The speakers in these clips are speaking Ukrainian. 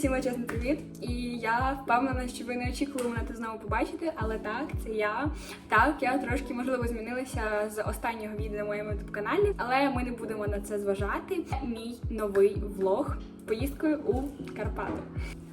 Всім величезний привіт! І я впевнена, що ви не очікували мене тут знову побачити, але так, це я. Так, я трошки можливо змінилася з останнього відео на моєму youtube каналі, але ми не будемо на це зважати. Мій новий влог поїздкою у Карпати.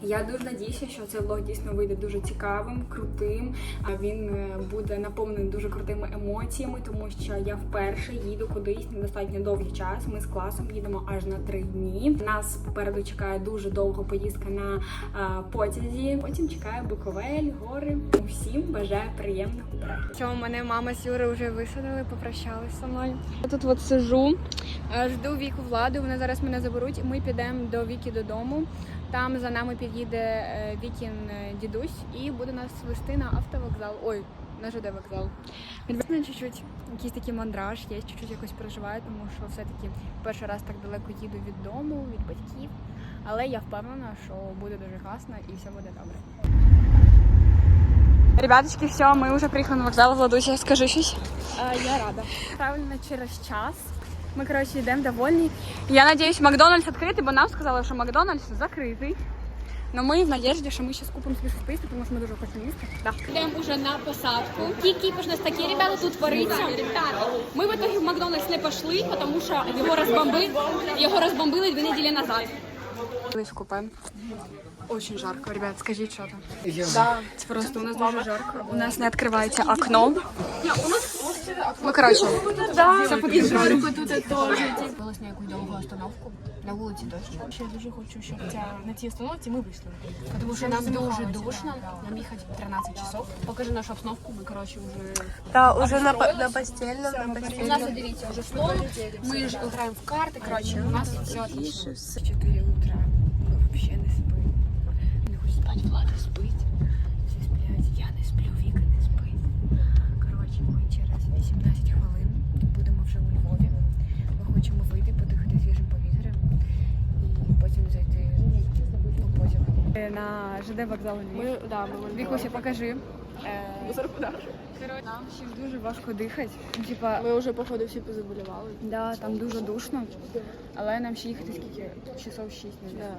Я дуже надіюся, що цей влог дійсно вийде дуже цікавим, крутим. А він е, буде наповнений дуже крутими емоціями, тому що я вперше їду кудись на достатньо довгий час. Ми з класом їдемо аж на три дні. Нас попереду чекає дуже довга поїздка на а, потязі. Потім чекає Буковель, гори. Усім бажаю приємного перегляду. Що мене мама з Юрою вже висадили, попрощались зі мною. Я тут от сижу, е, жду віку влади. Вони зараз мене заберуть, і ми підемо до Віки додому. Там за нами під'їде е, Вікін е, дідусь і буде нас вести на автовокзал. Ой, на ЖД вокзал. Відверно, чуть-чуть якийсь такий мандраж, є чуть-чуть якось переживаю, тому що все-таки перший раз так далеко їду від дому, від батьків. Але я впевнена, що буде дуже класно і все буде добре. Ребяточки, все, ми вже приїхали на вокзал. Владуся, скажи щось. я рада. Правильно, через час. Ми, коротше, йдемо довольні. Я надіюсь, Макдональдс відкритий, бо нам сказали, що Макдональдс закритий. Но ми в надежді, що ми ще купимо собі щось поїсти, тому що ми дуже хочемо їсти. Да. Йдемо вже на посадку. Тільки ж нас такі ребята тут твориться. Ми в итоге в Макдональдс не пішли, тому що його розбомбили, його розбомбили дві неділі назад. купе. Очень жарко, ребят, скажіть, що там. Да. Це просто у нас дуже жарко. У нас не відкривається окно. Ну, коротше, все під'їжджає. Дивилась на якусь довгу остановку. На вулиці дощ. Ще дуже хочу, щоб ця на цій остановці ми вийшли. Тому що нам дуже душно. Нам їхати 13 часов. Покажи нашу обстановку. Ми, коротше, вже... Та уже на, по- на постельном, на У нас, постельном. дивіться, вже стол. Ми ж граємо в карти, коротше. У нас все отлично. 4 утра. На ЖД вокзал Львів. Ми, да, ми Вікуся, покажи. Е, Коротше, нам ще дуже важко дихати. Ну, Типа, Ми вже, походу, всі позаболівали. да, там дуже душно, але нам ще їхати скільки? Часов 6, мабуть. Да.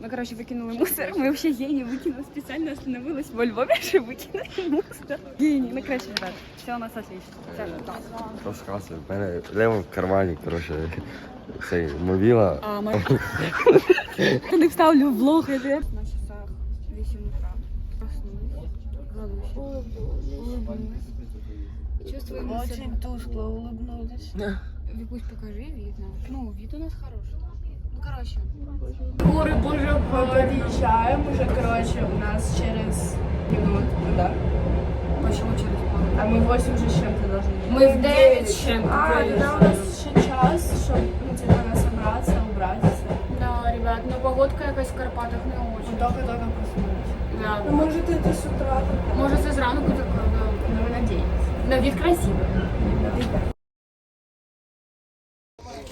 Мы, короче, выкинули мусор. Мы вообще гений выкинули. Специально остановилась во Львове, чтобы выкинули мусор. Гений. Ну, короче, ребят, все у нас отлично. Все, да. Розказую. В мене лево в кармані, коротше, цей мобіла. А, мы... не вставлю влог, это. На часах 8 утра. Проснулись. Улыбнулись. Чувствуем себя. Очень тускло улыбнулись. Викусь, покажи, видно. Ну, вид у нас хороший. Ну, короче. Кури боже, подъезжаем уже, короче, у нас через минут, да? Почему через пару? А мы 8 же с чем-то должны. Мы в 9 с чем-то. А, тогда у нас еще час, чтобы, ну, типа, нас собраться, убрать все. Да, ребят, ну погодка якась в Карпатах не Мы очень. только-только проснулись. Да. Ну, может, это с утра так? Може, це зранку таке, да. Ну, мы надеемся. На вид красивий.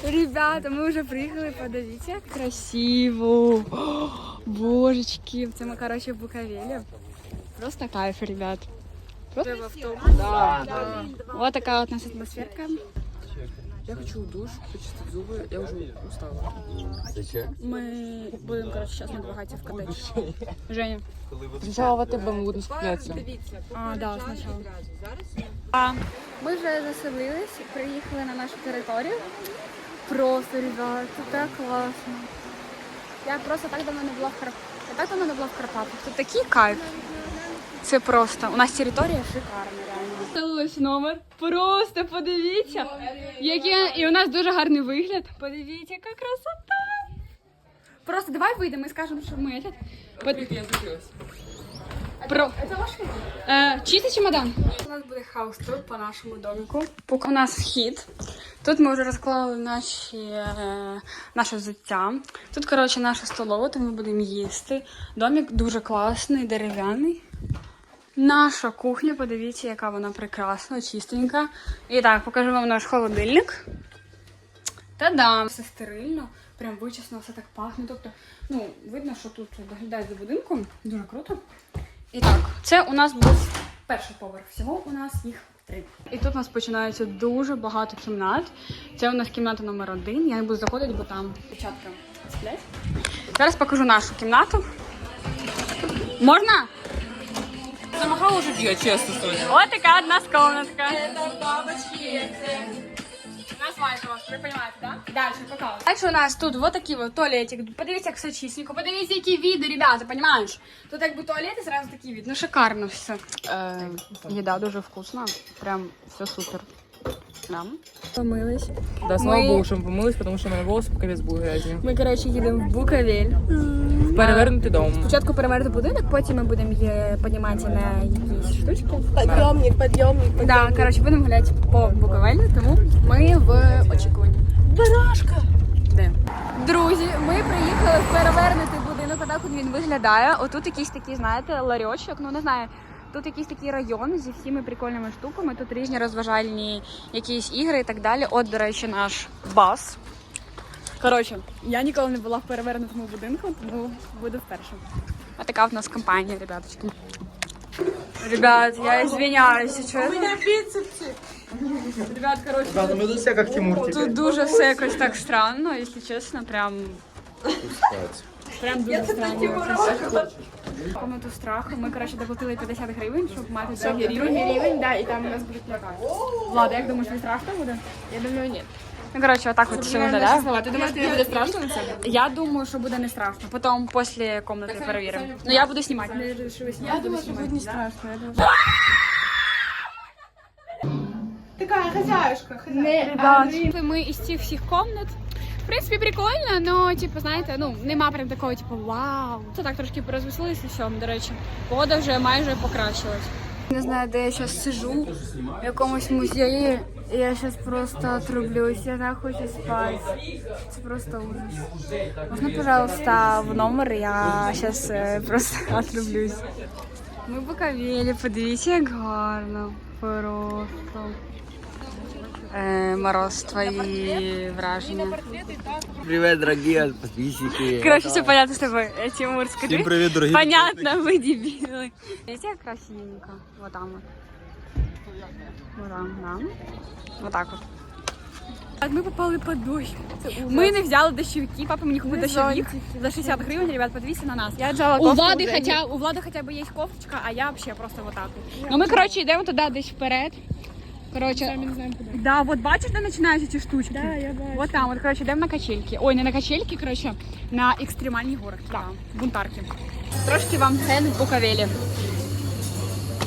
Ребята, ми вже приїхали, подивіться, як красиво. О, божечки, це ми, короче, в Буковелі. Просто кайф, ребят. Просто в автобус. Да, да. Вот такая вот у нас атмосферка. Я хочу в душ, почистить зубы, я уже устала. Мы будем, короче, сейчас на Багаті в коттедж. Женя. Сначала в АТБ мы будем скупляться. А, да, спочатку. А, ми вже заселились, приїхали на нашу територію. Просто, ребят, це так класно. Я просто так давно не була в Карпатах. Я так давно не була в Карпатах. Тут такий кайф. Це просто. У нас територія шикарна, реально. Заселились номер. Просто подивіться. Яке... І у нас дуже гарний вигляд. Подивіться, яка красота. Просто давай вийдемо і скажемо, що ми. Я закрылась. Про... Е, чистий чемодан. У нас буде хаус-тур по нашому домику. Поки у нас вхід. Тут ми вже розклали наші, е, наше взуття. Тут, коротше, наша столова, то ми будемо їсти. Домик дуже класний, дерев'яний. Наша кухня, подивіться, яка вона прекрасна, чистенька. І так, покажу вам наш холодильник. Та-дам! Все стерильно, прям вичесно, все так пахне. Тобто, ну, видно, що тут доглядають за будинком. Дуже круто. І так, це у нас був перший поверх. Всього у нас їх три. І тут у нас починається дуже багато кімнат. Це у нас кімната номер один. Я не буду заходити, бо там дівчатка сплять. Зараз покажу нашу кімнату. Можна? Замахала уже я честно, Соня. Ось така одна комнатка. Это бабочки. ви так? Далі, показуй. Дальше у нас тут вот такие вот туалетик. Подивіться, як все чистенько. Подивіться, які види, ребята, понимаешь? Тут якби туалет і зразу такий вид. Ну, шикарно все. Еда дуже вкусна. Прям все супер. Да. Помились. Да, слава Мы- богу, що ми помились, тому що в мене волоси по капець були грязні. Ми, коротше, їдемо в Буковель. Перевернути дом. Спочатку перемерти будинок, потім ми будемо є- підніматися на якісь штучки. Подъемник, подъемник, Да, коротше, будемо гуляти по Буковелю, тому ми в очікуванні. Барашка! Де? Друзі, ми приїхали в перевернутий будинок, отак от він виглядає. Отут якийсь такий, знаєте, ларьочок, ну не знаю. Тут якийсь такий район зі всіми прикольними штуками. Тут різні розважальні якісь ігри і так далі. От, до речі, наш бас. Коротше, я ніколи не була в перевернутому будинку, тому буду вперше. А така в нас компанія, ребяточки. Ребят, я извиняюсь, чесно. У мене біцепси. Ребят, коротше, Да, ну веду себя как Тимурчик. Тут дуже все якось так странно, якщо чесно, прям. Прям дуже странно. Комнату страху. Ми, коротше, доплатили 50 гривень, щоб мати другий рівень. Другий рівень, да, і там у нас будуть плакати. Влада, як думаєш, тобі страшно буде? Я думаю, ні. Ну, коротше, отак от все виглядає. Ти думаєш, тобі буде страшно на себе? Я думаю, що буде не страшно. Потім після комнати перевіримо. Ну я буду знімати. Я думаю, що буде не страшно. Такая хозяюшка, хозяюшка. Ми із цих всіх комнат. Принципі, прикольно, но типу, знаєте, ну нема прям такого, типу, вау. Це так трошки порозвеселилися все, до речі. Погода вже майже покращилась. Не знаю, де я зараз сижу в якомусь музеї. і Я зараз просто отрублюсь, я так хочу спати. Це просто ужас. Можна, пожалуйста, в номер, я зараз просто отрублюсь. Ми в Буковелі, подивіться, як гарно. Просто. Е, Мороз, твої враження. Привет, дорогие подписчики. Короче, все понятно с тобой. Э, Тимур, скажи. Всем привет, дорогие Понятно, вы дебилы. Видите, как красивенько? Вот там вот. Вот там, да. Вот так вот. Так, ми попали під дощ. Ми не взяли дощовики, папа мені купив дощовик за 60 гривень, ребят, подивіться на нас. Я джала У Влади, хоча, у Влади хоча б є кофточка, а я взагалі просто вот так. от. Ну ми, коротше, йдемо туди десь вперед. Коротше, не знаємо куди. Да, вот бачиш, де починаються ці штучки? Да, я бачу. Вот там, вот, короче, йдемо на качельки. Ой, не на качельки, короче, на екстремальні гори. Да, бунтарки. Трошки вам цен в Буковелі.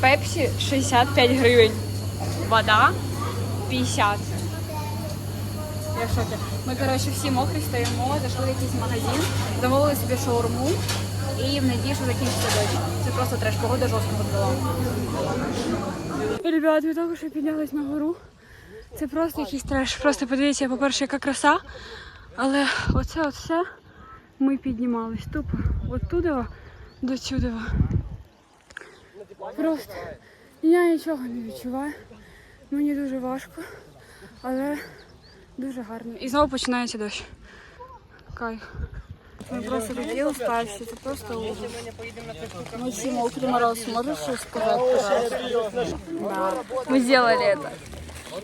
Пепсі 65 гривень. Вода 50. Я в шокі. Ми, коротше, всі мокрі стоїмо, зайшли в якийсь магазин, замовили собі шаурму і в надії, що закінчиться дощ. Це просто треш, погода жорстко подбила. Ребят, ми тільки що піднялись на гору. Це просто якийсь треш. Просто подивіться, по-перше, яка краса. Але оце от все ми піднімались тупо оттуда до сюди. Просто я нічого не відчуваю. Мені дуже важко, але дуже гарно. І знову починається дощ. Кайф. Ми просто такі уставші, це просто ужас. Ми всі мокрі мороз, можеш щось сказати? пожалуйста? Да. Мы сделали это.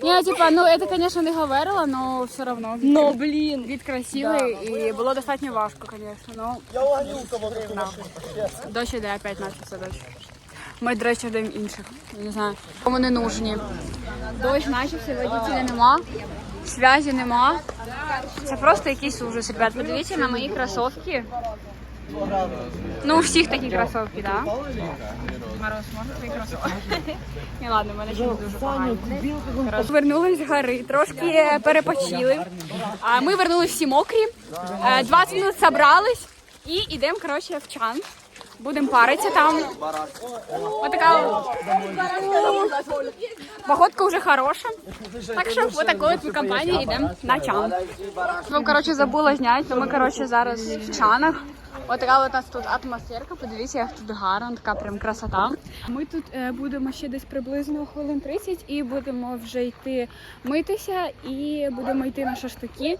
Не, типа, ну это, конечно, не говорила, но все равно. Но, блин, вид красивий і було достатньо важко, конечно. Но... Да. Дощ іде, опять почався дощ. Ми, до речі, ждемо інших. Я не знаю, кому не нужні. Дощ почався, водителя нема, зв'язі нема. Це просто якийсь ужас, ребят. Подивіться на мої кросовки. Ну, у всіх такі кросовки, так? Да? Мороз, може твої кросовки? Ні, ладно, в мене ще дуже погані. Вернулись з гори, трошки перепочили. Ми вернулись всі мокрі. Е, 20 минут зібрались і йдемо, коротше, в чан. Будемо паритися там. Отака от. Походка вже хороша. Так що вот такою от ми компанією йдемо на чан. Ну, коротше, забула зняти, то ми, коротше, зараз в чанах. От така от у нас тут атмосферка, подивіться, як тут гарно, така прям красота. Ми тут е, будемо ще десь приблизно хвилин 30 і будемо вже йти митися і будемо йти на шашлики.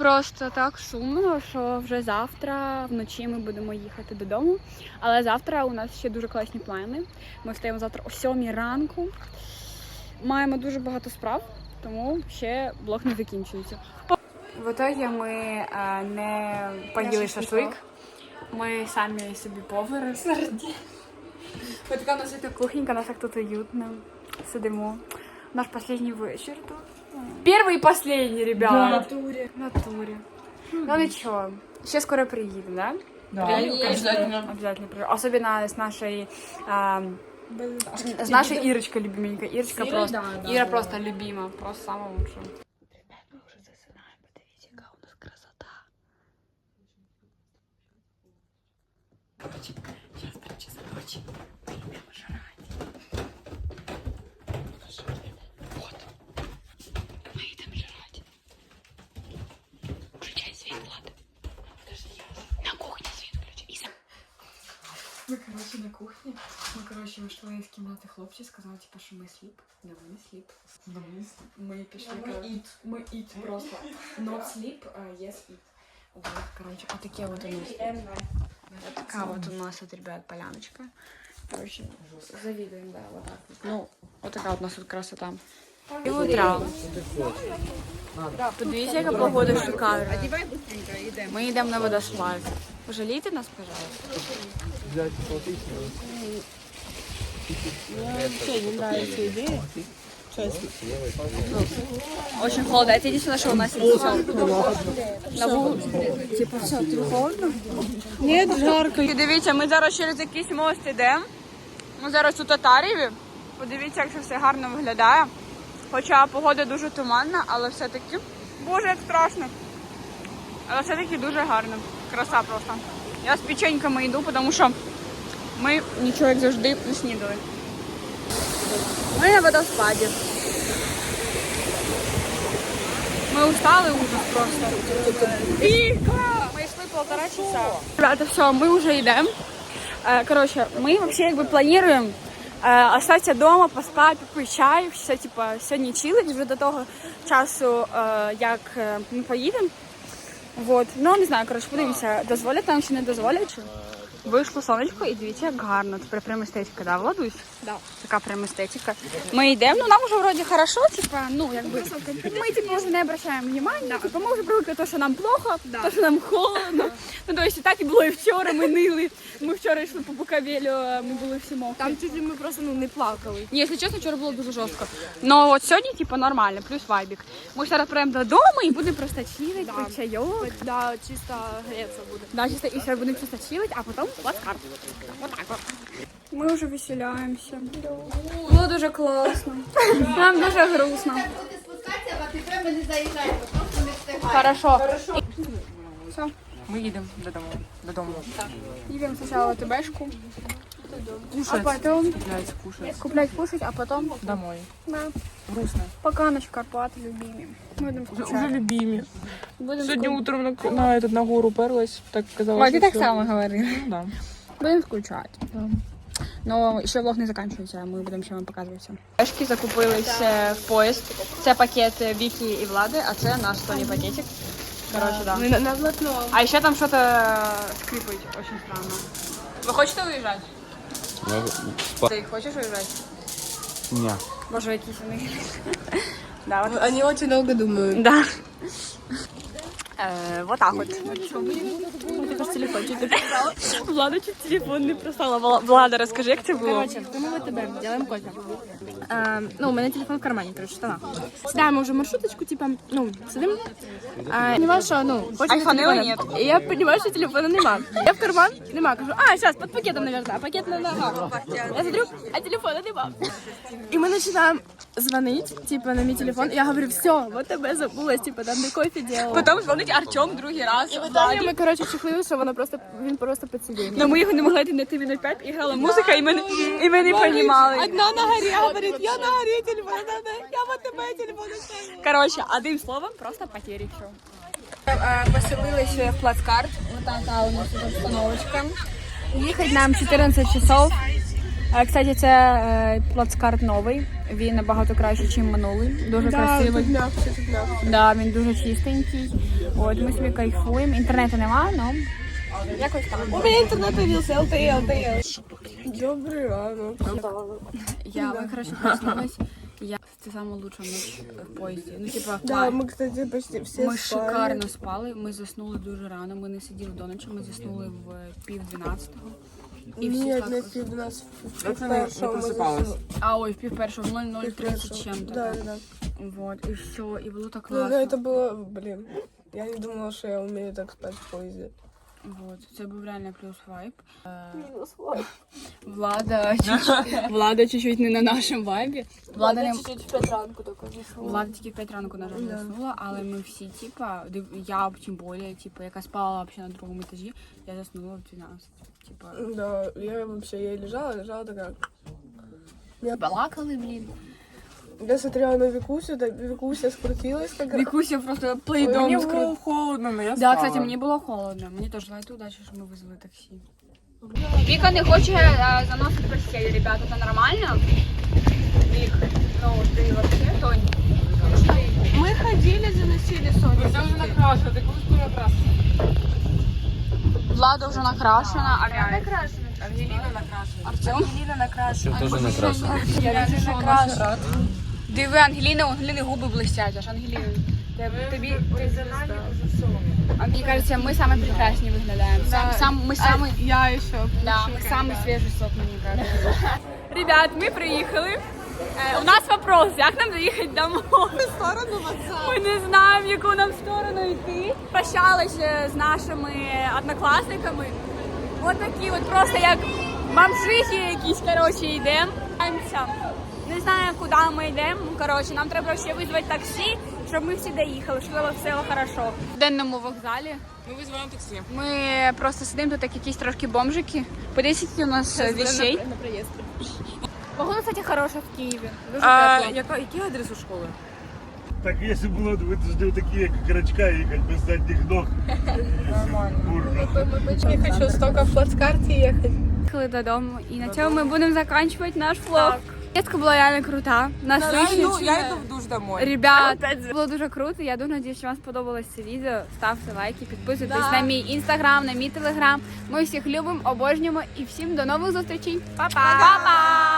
Просто так сумно, що вже завтра вночі ми будемо їхати додому. Але завтра у нас ще дуже класні плани. Ми встаємо завтра о 7 ранку. Маємо дуже багато справ, тому ще блог не закінчується. В итоге ми е, не поїли шашлик. Ми самі собі повари. Ось така у нас кухонька, нас так тут уютно. Сидимо. Наш последний вечір тут. Первый и последний, ребята. В натуре. В натуре. Ну ничего. Ще скоро приїдемо, да? Да, Обязательно. Обязательно приедем. Особенно с нашей... а, с нашей Ирочкой любименькой. Ирочка просто... Ира просто любима. Просто самая лучшая. Ми, коротше, на кухні. Ми, коротше, вийшли з кімнати хлопці, сказали, типу, що ми сліп. Не, ми не сліп. Ми пішли, коротше, ми eat просто. Not sleep, а yes eat. Вот, короче, вот такие вот у нас. Вот такая вот у нас вот, ребят, поляночка. Короче, завидуем, да, вот так. Ну, вот такая вот у нас тут красота. І утра. Подивіться, яка погода шикарна. Ми йдемо на водоспад. Пожалійте нас, пожалуйста. Очень холодно. Это единственное, что у нас есть На вулиці. Типа, все, тобі холодно? Ні, жарко. І дивіться, ми зараз через якийсь мост йдемо. Ми зараз у Татарєві. Подивіться, як це все гарно виглядає. Хоча погода дуже туманна, але все-таки. Боже, як страшно. Але все-таки дуже гарно. Краса просто. Я з печеньками йду, тому що ми нічого як завжди не снідали. Ми на водоспаді. Ми устали ужас просто. Віка! Ми йшли полтора часа. Ребята, все, ми вже йдемо. Е, Коротше, ми взагалі якби плануємо е, остатися вдома, поспати, попити чай, все, типа, сьогодні чилить вже до того часу, е, як ми поїдемо. Вот. Ну, не знаю, коротше, подивимося, дозволять нам чи не дозволять. Вийшло сонечко і дивіться, як гарно. Тепер прям естетика, да, Владусь? Да. Така прям естетика. Ми йдемо, ну нам вже вроді хорошо, типа, ну, якби, ми, типу, вже не обращаємо внимання, типу, ми вже привикли то, що нам плохо, то, що нам холодно. Ну, то есть, так і було і вчора, ми нили. Ми вчора йшли по Букавелю, ми були всі мокрі. Там чуть ми просто ну, не плакали. Ні, якщо чесно, вчора було дуже жорстко. Ну от сьогодні, типу, нормально, плюс вайбік. Ми зараз прямо додому і будемо просто чилить, да. чайок. Да, чисто греться буде. Да, чисто і все будемо чисто чилить, а потім плацкарт. Вот так. Ми вже веселяємося. Було дуже класно. Нам дуже грустно. спускатися, а тепер ми не заїжджаємо, просто не встигаємо. Хорошо. Ми їдемо додому. Додому. Їдемо спочатку ТБшку, а Кушать. потім Блядь, кушать. куплять кушать, а потім Домой. да, Грустно. пока ночь Карпати любимі. Ми будемо Уже, уже скучати. любимі. Будемо Сьогодні ску- утром на, на, этот, на гору перлась, так казалось. Ой, ти так само говорив. Ну, да. Будемо скучати. Да. Ну, ще влог не закінчується, ми будемо ще вам показувати. Пешки закупились е, в поїзд. Це пакет Вікі і Влади, а це наш столі пакетик. Короче, да. Ми на, на блатно. А ще там щось скрипить, очень странно. Ви хочете уїжджати? Ти хочеш уїжджати? Ні. Може, якісь вони. Да, вот. Они очень долго думают. Да. Э, вот так вот. Ти ж телефончик не прислала. Влада чуть телефон не прислала. Вла- Влада, розкажи, як це було. Короче, ми АТБ, делаем кофе. Е, ну, у мене телефон в кармані, короче, штана. Сідаємо вже в маршруточку, типа, ну, сидимо. А, понимаю, що, ну, Айфона телефона. нет. І я понимаю, що телефона нема. Я в карман, нема, кажу, а, сейчас, под пакетом, наверное, а пакет на ногах. Я смотрю, а телефона нема. І ми починаємо звонить, типа, на мій телефон. Я говорю, все, вот тебе забулась, типа, там не кофе делала. Потім дзвонить Артем другий раз. І далі ми, коротше, чехлили, що вона просто, він просто підсидів. Но ми його не могли знайти минут 5, і грала музика, і ми, не- і ми не розуміли. Одна на горі, говорить, я на горі телефон, я вот тебе телефон Коротше, одним словом, просто потері все. Поселилися в плацкарт. Вот така у нас тут обстановочка. Їхати нам 14 часов. Кстати, це е, плацкарт новий. Він набагато краще, ніж минулий. Дуже красивий. м'якше, тут м'якше. Да, він дуже чистенький. От ми собі кайфуємо. Інтернету немає, але якось так. У мене інтернет появився, LTE, LTE. Добрий ранок. Я ми коротше проснулась. Я це саме лучша ніч в поїзді. Ну, типа, Да, мы, кстати, почти все Ми спали. шикарно спали, ми заснули дуже рано, ми не сиділи до ночі, ми заснули в пів дванадцятого. І всі Нет, сладко не спали. в 12, в Як це не- не першому ми просипались? заснули. А ой, в пів першого, в 00.30 Першого. чим-то. Да, так. да, да. Вот, і все, і було так Ну, класно. это было, блин, я не думала, что я умею так спать в поезде. Вот, це був реально плюс вайб. Минус вайп. Влада чуть-чуть, Влада чуть-чуть не на нашому вайбі. Влада не чуть-чуть в 5 ранку только заснула. Влада тільки в 5 ранку, на жаль, заснула, але ми всі, типа, я тим більше, типа, яка спала вообще на другому етажі, я заснула в 12. Типа, Да, я вообще, я лежала, лежала такая. балакали, блін. Я смотрела на Викусю, да, Викуся скрутилась так. Вікуся просто плейдом було скрут. холодно, але я Да, кстати, мені було холодно. Мені теж лайте удачі, що ми визвали таксі. Віка не хоче е, заносити постель, ребята, це нормально? Вік, ну ти вообще, Тонь. Мы ходили, заносили Соню. Це вже накрашено, ти колись була накрашена. Влада вже накрашена, а я Ангеліна накрашена. Артем. Ангеліна накрашена. Все теж накрашено. Я не накрашена. Диви, Ангеліна, у Ангеліни губи блистять, аж Ангеліна. Тобі, тобі, а мені кажется, ми саме прекрасні виглядаємо. Сам, сам, ми саме, Я еще. да, ми самий свіжий сок, мені кажется. Ребят, ми приїхали. Е, у нас вопрос, як нам доїхати домой? сторону вокзала. Ми не знаємо, в яку нам сторону йти. Прощалися з нашими однокласниками. От такі от просто як бомжихи якісь, коротше, йдемо Не знаю, куди ми йдемо. Ну, коротше, нам треба ще визвати таксі, щоб ми всі доїхали, щоб було все хорошо. В денному вокзалі. Ми визиваємо таксі. Ми просто сидимо тут як якісь трошки бомжики. По 10 у нас е, вещей. На проезд. Погода, кстати, хороша в Києві. Дуже А, тепло. яка, який адрес у школи? Так если было, вы должны такие, как карачка ехать без задних ног. Нормально. Не хочу столько в плацкарте ехать. Приїхали додому, і на цьому ми будемо закінчувати наш влог. Поїздка була реально крута. Насичена. я йду в душ домой. Ребят, було дуже круто. Я дуже надіюсь, що вам сподобалось це відео. Ставте лайки, підписуйтесь на мій інстаграм, на мій телеграм. Ми всіх любимо, обожнюємо і всім до нових зустрічей. Па-па! Па-па!